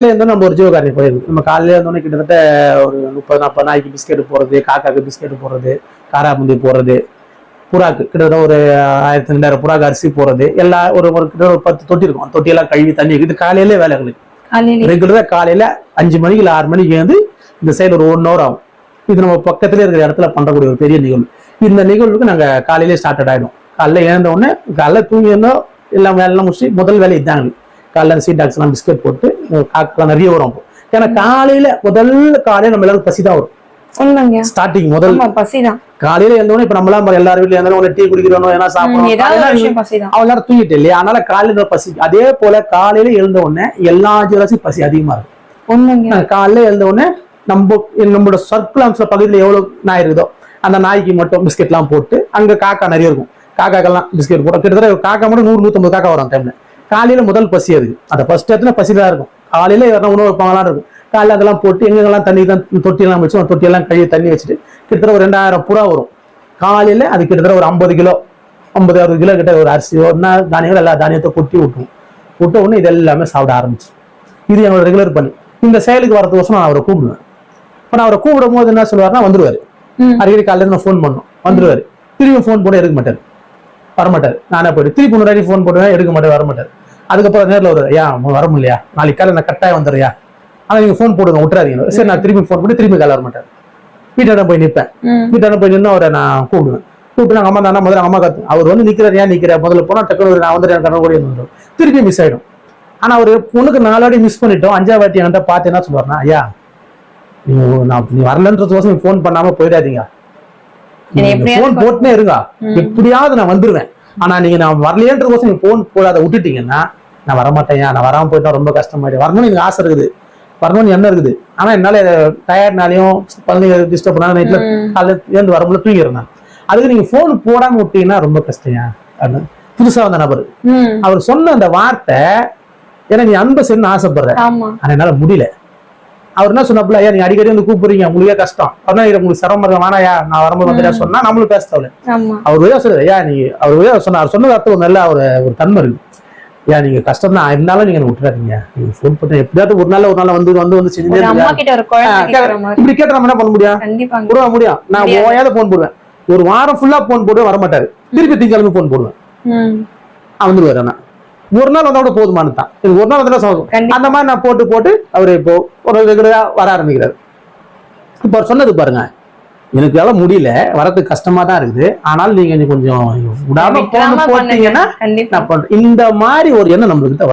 இருந்து நம்ம ஒரு ஜீவகாரணி போயிருக்கு நம்ம காலையில இருந்தோடனே கிட்டத்தட்ட ஒரு முப்பது நாற்பது நாய்க்கு பிஸ்கெட் போடுறது காக்காக்கு பிஸ்கெட் போடுறது காராபுந்தி போடுறது புறாக்கு கிட்டத்தட்ட ஒரு ஆயிரத்தி ரெண்டாயிரம் புறாக்கு அரிசி போடுறது எல்லா ஒரு ஒரு கிட்ட ஒரு பத்து தொட்டி இருக்கும். தொட்டியெல்லாம் கழுவி தண்ணி இது காலையிலே வேலை எங்களுக்கு. காலையில. ரெகுலரா காலையில அஞ்சு மணிக்கு இல்லை ஆறு மணிக்கு வந்து இந்த சைடு ஒரு ஒன் ஹவர் ஆகும். இது நம்ம பக்கத்துல இருக்கிற இடத்துல பண்றக்கூடிய ஒரு பெரிய நிகழ்வு. இந்த நிகழ்வுக்கு நாங்க காலையிலே ஸ்டார்டட் ஆயிடும் காலைல எழுந்த உடனே காலைல தூங்கி இருந்தோம் எல்லாம் வேலைலாம் முடிச்சு முதல் வேலை இதாங்க. காலைல சீட் டாக்ஸ் எல்லாம் பிஸ்கட் போட்டு காக்கெல்லாம் நிறைய வரும். ஏன்னா காலையில முதல் காலையில நம்ம எல்லாரும் பசி தான் வரும் ஸ்டார்டிங் முதல் பசிதான். காலையில எழுந்தோடனே இப்ப நம்மளாம் எல்லாரும் வீட்டுல இருந்தாலும் டீ குடிக்கிறோம் ஏன்னா சாப்பிடணும் ஒரு அவன் எல்லாரும் தூங்கிட்டு இல்லையா? அதனால காலையில பசி அதே போல காலையில எழுந்த உடனே எல்லா ஜீவராசி பசி அதிகமா இருக்கும். காலையில எழுந்த உடனே நம்ம நம்மளோட சர்க்கிள் அம்ச பகுதியில் எவ்வளவு நாய் இருக்குதோ அந்த நாய்க்கு மட்டும் பிஸ்கெட்லாம் போட்டு அங்க காக்கா நிறைய இருக்கும். காக்காக்கெல்லாம் பிஸ்கெட் போட்டு கிட்டத்தட்ட ஒரு காக்கா மட்டும் நூறு நூத்தம்பது காக்கா வரும் டைம்ல காலையில முதல் பசி அதுக்கு அந்த ஃபர்ஸ்ட் இடத்துல பசி தான் இருக்கும். காலையில யாரும் உணவு வைப்பாங்களாம் இருக்கும். காலையில அதெல்லாம் போட்டு எங்கெங்கெல்லாம் தண்ணி தான் தொட்டியெல்லாம் வச்சு அந்த தொட்டியெல்லாம் கழுவி தண்ணி வச்சுட்டு கிட்டத்தட்ட ஒரு ரெண்டாயிரம் புறா வரும். காலையில அது கிட்டத்தட்ட ஒரு ஐம்பது கிலோ ஐம்பது அறுபது கிலோ கிட்ட ஒரு அரிசி ஒன்றா தானியங்கள் எல்லா தானியத்தை கொட்டி விட்டுரும் விட்ட உடனே இது எல்லாமே சாப்பிட ஆரம்பிச்சு. இது என்னோட ரெகுலர் பண்ணி இந்த செயலுக்கு வரதுக்கோசரம் நான் அவரை கூப்பிடுவேன். இப்போ நான் அவரை கூப்பிடும் போது என்ன சொல்லுவாருன்னா வந்துருவாரு. அடிக்கடி காலையில நான் ஃபோன் பண்ணோம். வந்துருவாரு. திரும்பி ஃபோன் போட எடுக்க மாட்டாரு. வரமாட்டாரு. நானே போயிட்டு திருப்பி முன்னாடி ஃபோன் போடுவேன் எடுக்க மாட்டாரு வரமாட்டாரு. அதுக்கப்புறம் நேரில் வருவார் ஐயா வர முடியலையா நாளைக்கு காலை நான் கட்டாயம் வந்துடுறியா ஆனால் நீங்கள் ஃபோன் போடுங்க விட்டுறாதீங்க. சரி நான் திரும்பி ஃபோன் பண்ணி திரும்பி காலை வர மாட்டார் வீட்டாண்ட போய் நிற்பேன். வீட்டாண்ட போய் நின்று அவரை நான் கூப்பிடுவேன். கூப்பிட்டு நாங்கள் அம்மா தானே முதல்ல அம்மா கத்து அவர் வந்து நிற்கிறார் ஏன் நிற்கிற முதல்ல போனால் டக்குனு நான் வந்துடுறேன் கண்ண கூட இருந்துடும் திருப்பி மிஸ் ஆயிடும். ஆனா அவர் பொண்ணுக்கு நாலாடி மிஸ் பண்ணிட்டோம். அஞ்சாவது வாட்டி என்கிட்ட பார்த்து என்ன சொல்லுவாருன்னா ஐயா நீங்க நான் நீ வரலன்றதுக்கோசம் நீ ஃபோன் பண்ணாம போயிடாதீங்க. ஃபோன் போட்டுனே இருங்க. எப்படியாவது நான் வந்துருவேன். ஆனா நீங்க நான் வரலையன்றதுக்கோசம் நீங்க ஃபோன் போடாத விட்டுட்டீங்கன்னா நான் வரமாட்டேன் நான் வராம போயிட்டா ரொம்ப கஷ்டமாயிடும். வரணும்னு எனக்கு ஆசை இருக்குது. வரணும்னு என்ன இருக்குது. ஆனா என்னால டயர்ட்னாலையும் குழந்தைங்க டிஸ்டர்ப் பண்ணாலும் நைட்ல. காலையில ஏந்து வரும்போது தூங்கிடுறேன். அதுக்கு நீங்க ஃபோன் போடாம விட்டீங்கன்னா ரொம்ப கஷ்டம் அப்படின்னு புதுசா வந்த நபர். அவர் சொன்ன அந்த வார்த்தை ஏன்னா நீ அன்பை செய்யணும்னு ஆசைப்படுற. ஆனா என்னால முடியல. அவர் என்ன சொன்னாப்புல ஐயா நீ அடிக்கடி வந்து கூப்பிடுறீங்க உங்களுக்கே கஷ்டம். இது உங்களுக்கு சிரமம் வேணாயா நான் வரும்போது வந்துட்டா சொன்னா நம்மளும் பேச ஆமா. அவர் வழியா சொல்லுது ஐயா நீ அவர் வழியா சொன்ன அவர் சொன்னது அர்த்தம் நல்ல ஒரு ஒரு தன்மை இருக்கு. ஐயா நீங்க கஷ்டம் தான் இருந்தாலும் நீங்க விட்டுறாதீங்க. நீங்க ஃபோன் பண்ண எப்படியாவது ஒரு நாள் ஒரு நாள் வந்து வந்து வந்து செஞ்சே இப்படி கேட்ட நம்ம என்ன பண்ண முடியும்? போட முடியும். நான். ஓயாத போன் போடுவேன். ஒரு வாரம் ஃபுல்லா போன் போடுவேன் வரமாட்டாரு. திருப்பி திங்கக்கிழமை போன் போடுவேன். வந்துருவாரு ஆனா. ஒரு நாள் வந்தோட போதுமானது தான். இது ஒரு நாள் வந்தா சோகம். அந்த மாதிரி நான் போட்டு போட்டு அவரு இப்போ ஒரு ரெகுலரா வர ஆரம்பிக்கிறாரு. இப்போ சொன்னது பாருங்க எனக்கு எல்லாம் முடியல வரதுக்கு கஷ்டமா தான் இருக்குது. ஆனால் நீங்க கொஞ்சம் விடாம. போட்டீங்கன்னா நான் பண்றேன் இந்த மாதிரி ஒரு எண்ணம் நம்மளுக்கு